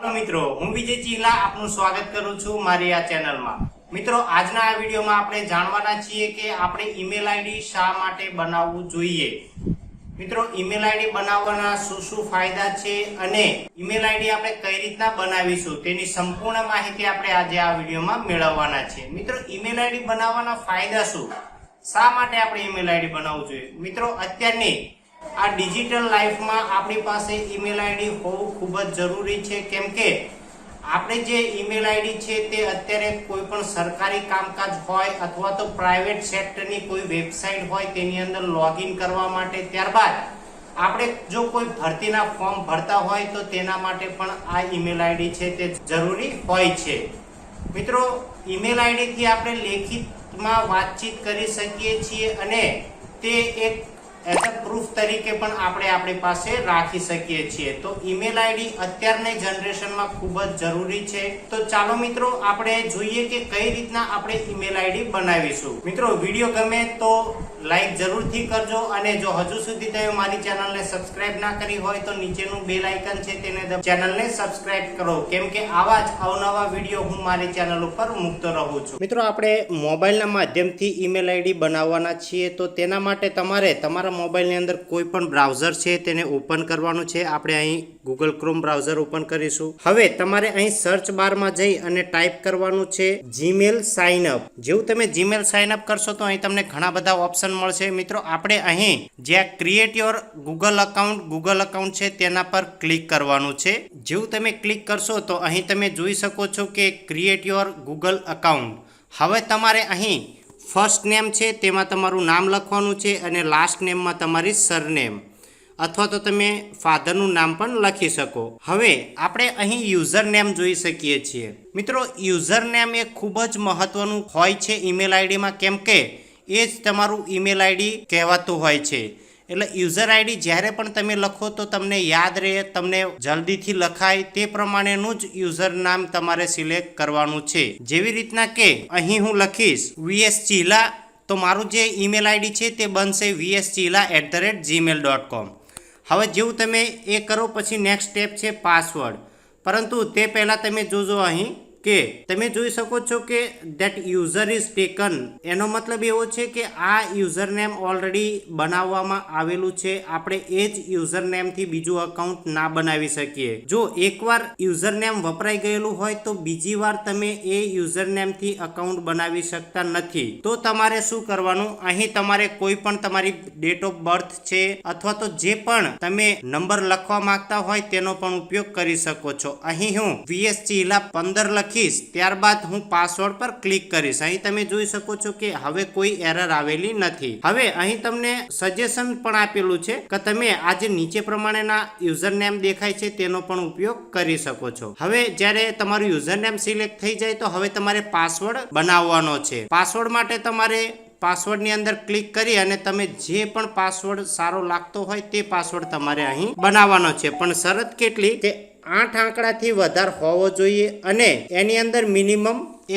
હાલો મિત્રો, હું વિજય ચિહલા આપનું સ્વાગત કરું છું મારી આ ચેનલમાં. મિત્રો, આજના આ વિડીયોમાં આપણે જાણવાના છીએ કે આપણે ઈમેલ આઈડી શા માટે બનાવવું જોઈએ. મિત્રો, ઈમેલ આઈડી બનાવવાના શું શું ફાયદા છે અને ઈમેલ આઈડી આપણે કઈ રીતના બનાવીશું તેની સંપૂર્ણ માહિતી આપણે આજે આ વિડીયોમાં મેળવવાના છે મિત્રો, ઈમેલ આઈડી બનાવવાના ફાયદા શું? શા માટે આપણે ઈમેલ આઈડી બનાવવું જોઈએ? મિત્રો, અત્યારની આ ડિજિટલ લાઈફમાં આપણી પાસે ઈમેલ આઈડી હોવું ખૂબ જ જરૂરી છે. કેમ કે આપણે જે ઈમેલ આઈડી છે તે અત્યારે કોઈ પણ સરકારી કામકાજ હોય અથવા તો પ્રાઇવેટ સેક્ટરની કોઈ વેબસાઇટ હોય તેની અંદર લોગિન કરવા માટે, ત્યારબાદ આપણે જો કોઈ ભરતીના ફોર્મ ભરતા હોય તો તેના માટે પણ આ ઈમેલ આઈડી છે તે જરૂરી હોય છે. મિત્રો, ઈમેલ આઈડીથી આપણે લેખિતમાં વાતચીત કરી શકીએ છીએ અને તે એક એઝ અ પ્રૂફ તરીકે પણ આપણે આપણી પાસે રાખી શકીએ છીએ. તો ઈમેલ આઈડી અત્યારની જનરેશનમાં ખૂબ જ જરૂરી છે. તો ચાલો મિત્રો, આપણે જોઈએ કે કઈ રીતના આપણે ઈમેલ આઈડી બનાવીશું. મિત્રો, વીડિયો ગમે તો લાઈક જરૂરથી કરજો અને જો હજુ સુધી તમે મારી ચેનલને સબસ્ક્રાઇબ ના કરી હોય તો નીચેનું બેલ આઇકન છે તેને ચેનલને સબસ્ક્રાઇબ કરો. કેમ કે આવા જ અવનવા વીડિયો હું મારી ચેનલ ઉપર મૂકતો રહું છું. મિત્રો, આપણે મોબાઈલના માધ્યમથી ઈમેલ આઈડી બનાવવાના છીએ તો તેના માટે તમારે તમારા મોબાઈલની અંદર કોઈ પણ બ્રાઉઝર છે તેને ઓપન કરવાનું છે. આપણે અહીં ગૂગલ ક્રોમ બ્રાઉઝર ઓપન કરીશું. હવે તમારે અહીં સર્ચ બારમાં જઈ અને ટાઈપ કરવાનું છે જીમેલ સાઇન અપ જેવું તમે જીમેલ સાઇન અપ કરશો તો અહીં તમને ઘણા બધા ઓપ્શન મળશે. મિત્રો, આપણે અહીં જ્યાં create your Google account Google account છે, તેના પર ક્લિક કરવાનું છે. જેવું તમે ક્લિક કરશો, તો અહીં તમે જોઈ શકો છો કે ક્રિએટ યોર ગૂગલ અકાઉન્ટ હવે તમારે અહીં ફર્સ્ટ નેમ છે, તેમાં તમારું નામ લખવાનું છે અને લાસ્ટ નેમમાં તમારી સરનેમ અથવા તો તમે ફાધરનું નામ પણ લખી શકો. હવે આપણે અહીં યુઝર નેમ જોઈ શકીએ છીએ. મિત્રો યુઝર નેમ એ ખૂબ જ મહત્વનું હોય છે ઈમેલ આઈડીમાં કેમ કે એ જ તમારું ઈમેલ આઈડી કહેવાતું હોય છે. એટલે યુઝર આઈડી જ્યારે પણ તમે લખો તો તમને યાદ રહે, તમને જલ્દીથી લખાય, તે પ્રમાણેનું જ યુઝર નામ તમારે સિલેક્ટ કરવાનું છે. જેવી રીતના કે અહીં હું લખીશ વીએસ ચીલા, તો મારું જે ઈમેલ આઈડી છે તે બનશે VS Chila at the rate Gmail dot com હવે જેવું તમે એ કરો, પછી નેક્સ્ટ સ્ટેપ છે પાસવર્ડ પરંતુ તે પહેલાં તમે જોજો અહીં. કે તમે જોઈ શકો છો કે દેટ યુઝર ઇઝ ટેકન એનો મતલબ એવો છે કે આ યુઝર નેમ ઓલરેડી બનાવવામાં આવેલું છે. આપણે એ જ યુઝર નેમથી બીજું અકાઉન્ટ ના બનાવી શકીએ. જો એકવાર યુઝર નેમ વપરાઈ ગયેલું હોય તો બીજી વાર તમે એ યુઝર નેમથી અકાઉન્ટ બનાવી શકતા નથી. તો તમારે શું કરવાનું? અહીં તમારે કોઈ પણ તમારી ડેટ ઓફ બર્થ છે અથવા તો જે પણ તમે નંબર લખવા માંગતા હોય તેનો પણ ઉપયોગ કરી શકો છો. અહીં હું વીએસ ચીલા પંદર લખીશ, ત્યારબાદ હું પાસવર્ડ પર ક્લિક કરીશ. અહીં તમે જોઈ શકો છો કે હવે કોઈ એરર આવેલી નથી. હવે અહીં તમને સજેશન પણ આપેલું છે કે તમે આ જે નીચે પ્રમાણેના યુઝર નેમ દેખાય છે તેનો પણ ઉપયોગ કરી શકો છો. હવે જ્યારે તમારું યુઝર નેમ સિલેક્ટ થઈ જાય તો હવે તમારે પાસવર્ડ બનાવવાનો છે. પાસવર્ડ માટે તમારે પાસવર્ડની અંદર ક્લિક કરી અને તમે જે પણ પાસવર્ડ સારો લાગતો હોય તે પાસવર્ડ તમારે અહીં બનાવવાનો છે. પણ શરત કેટલી કે આઠ આંકડાથી વધારે હોવો જોઈએ અને એની અંદર મિનિમમ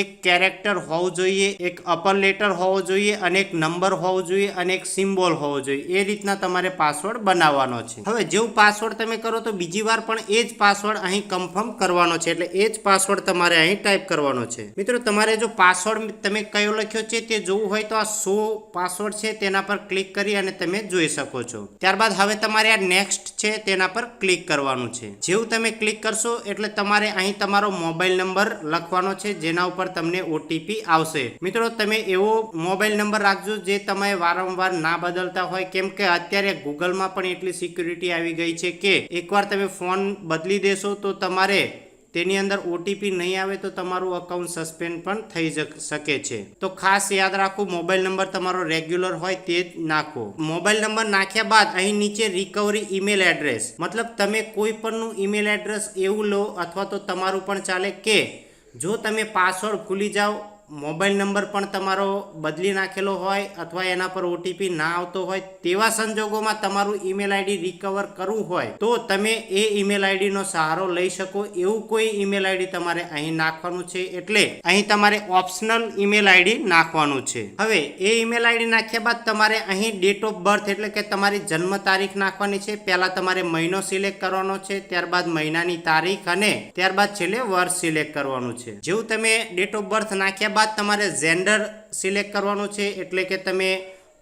એક કેરેક્ટર હોવું જોઈએ, એક અપર લેટર હોવો જોઈએ અને એક નંબર હોવો જોઈએ અને એક સિમ્બોલ હોવો જોઈએ. એ રીતના તમારે પાસવર્ડ બનાવવાનો છે. હવે જેવું પાસવર્ડ તમે કરો તો બીજી વાર પણ એ જ પાસવર્ડ અહીં કન્ફર્મ કરવાનો છે. એટલે એ જ પાસવર્ડ તમારે અહીં ટાઈપ કરવાનો છે. મિત્રો, તમારે જો પાસવર્ડ તમે કયો લખ્યો છે તે જોવું હોય તો આ શો પાસવર્ડ છે તેના પર ક્લિક કરી અને તમે જોઈ શકો છો. ત્યારબાદ હવે તમારે આ નેક્સ્ટ છે તેના પર ક્લિક કરવાનું છે. જેવું તમે ક્લિક કરશો એટલે તમારે અહીં તમારો મોબાઈલ નંબર લખવાનો છે, જેના ઉપર તમને ઓટીપી આવશે. મિત્રો, તમે એવો મોબાઈલ નંબર રાખજો જે તમે વારંવાર ના બદલતા હોય. કેમ કે અત્યારે ગૂગલમાં પણ એટલી સિક્યુરિટી આવી ગઈ છે કે એકવાર તમે ફોન બદલી દેશો તો તમારે તેની અંદર ઓટીપી નહીં આવે તો તમારું અકાઉન્ટ સસ્પેન્ડ પણ થઈ શકે છે. તો ખાસ યાદ રાખો, મોબાઈલ નંબર તમારો રેગ્યુલર હોય તે જ નાખો. મોબાઈલ નંબર નાખ્યા બાદ અહીં નીચે રિકવરી ઈમેલ એડ્રેસ મતલબ તમે કોઈ પણનું ઈમેલ એડ્રેસ એવું લો અથવા તો તમારું પણ ચાલે કે જો તમે પાસવર્ડ ભૂલી જાઓ મોબાઈલ નંબર પણ તમારો બદલી નાખેલો હોય અથવા એના પર ઓટીપી ના આવતો હોય તેવા સંજોગોમાં તમારું ઈમેલ આઈડી રિકવર કરવું હોય તો તમે એ ઈમેલ આઈડીનો સહારો લઈ શકો. એવું કોઈ ઈમેલ આઈડી તમારે અહીં નાખવાનું છે એટલે અહીં તમારે ઓપ્શનલ ઈમેલ આઈડી નાખવાનું છે. હવે એ ઈમેલ આઈડી નાખ્યા બાદ તમારે અહીં ડેટ ઓફ બર્થ એટલે કે તમારી જન્મ તારીખ નાખવાની છે. પહેલાં તમારે મહિનો સિલેક્ટ કરવાનો છે, ત્યારબાદ મહિનાની તારીખ અને ત્યારબાદ છેલ્લે વર્ષ સિલેક્ટ કરવાનું છે. જેવું તમે ડેટ ઓફ બર્થ નાખ્યા બાદ તમારે જેન્ડર સિલેક્ટ કરવાનું છે એટલે કે તમે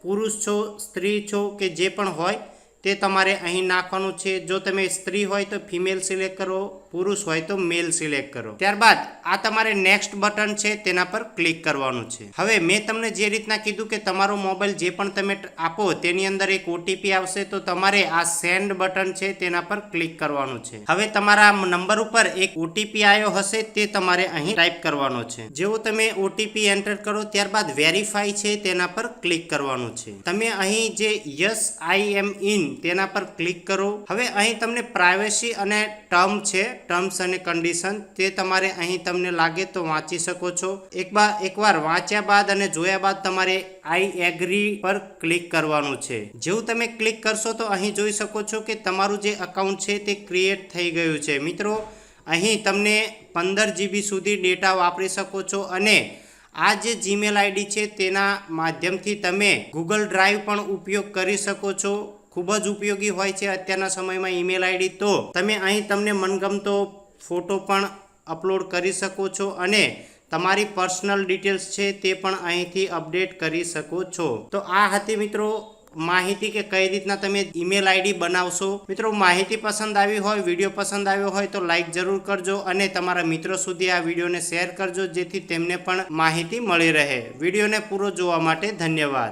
પુરુષ છો, સ્ત્રી છો કે જે પણ હોય તે તમારે અહીં નાખવાનું છે. જો તમે સ્ત્રી હોય તો ફિમેલ સિલેક્ટ કરો પુરુષ હોય તો મેલ સિલેક્ટ કરો. ત્યારબાદ આ તમારે નેક્સ્ટ બટન છે, તેના પર ક્લિક કરવાનું છે. હવે મેં તમને જે રીતના કીધું કે તમારો મોબાઈલ જે પણ તમે આપો, તેની અંદર એક ઓટીપી આવશે, તો તમારે આ સેન્ડ બટન છે, તેના પર ક્લિક કરવાનું છે. હવે તમારા નંબર ઉપર એક ઓટીપી આવ્યો હશે, તે તમારે અહીં ટાઈપ કરવાનો છે. જેવો તમે ઓટીપી એન્ટર કરો, ત્યારબાદ વેરીફાઈ છે, તેના પર ક્લિક કરવાનું છે. તમે અહીં જે યસ આઈ એમ ઇન તેના પર ક્લિક કરો. હવે અહીં તમને પ્રાઇવેસી અને ટર્મ છે, ટર્મ્સ અને કન્ડિશન, તે તમારે અહીં તમને લાગે તો વાંચી શકો છો. એક એકવાર વાંચ્યા બાદ અને જોયા બાદ તમારે આઈ એગ્રી પર ક્લિક કરવાનું છે. જેવું તમે ક્લિક કરશો તો અહીં જોઈ શકો છો કે તમારું જે અકાઉન્ટ છે તે ક્રિએટ થઈ ગયું છે. મિત્રો, અહીં તમને પંદર જીબી સુધી ડેટા વાપરી શકો છો અને આ જે જીમેલ આઈડી છે તેના માધ્યમથી તમે ગૂગલ ડ્રાઈવ પણ ઉપયોગ કરી શકો છો. ખૂબ જ ઉપયોગી હોય છે અત્યારના સમયમાં ઈમેલ આઈડી તો. તમે અહીં તમને મનગમતો ફોટો પણ અપલોડ કરી શકો છો અને તમારી પર્સનલ ડિટેલ્સ છે તે પણ અહીંથી અપડેટ કરી શકો છો. તો આ હતી મિત્રો માહિતી કે કઈ રીતના તમે ઈમેલ આઈડી બનાવશો. મિત્રો માહિતી પસંદ આવી હોય, વીડિયો પસંદ આવ્યો હોય તો લાઈક જરૂર કરજો અને તમારા મિત્રો સુધી આ વિડીયોને શેર કરજો જેથી તેમને પણ માહિતી મળી રહે. વિડીયોને પૂરો જોવા માટે ધન્યવાદ.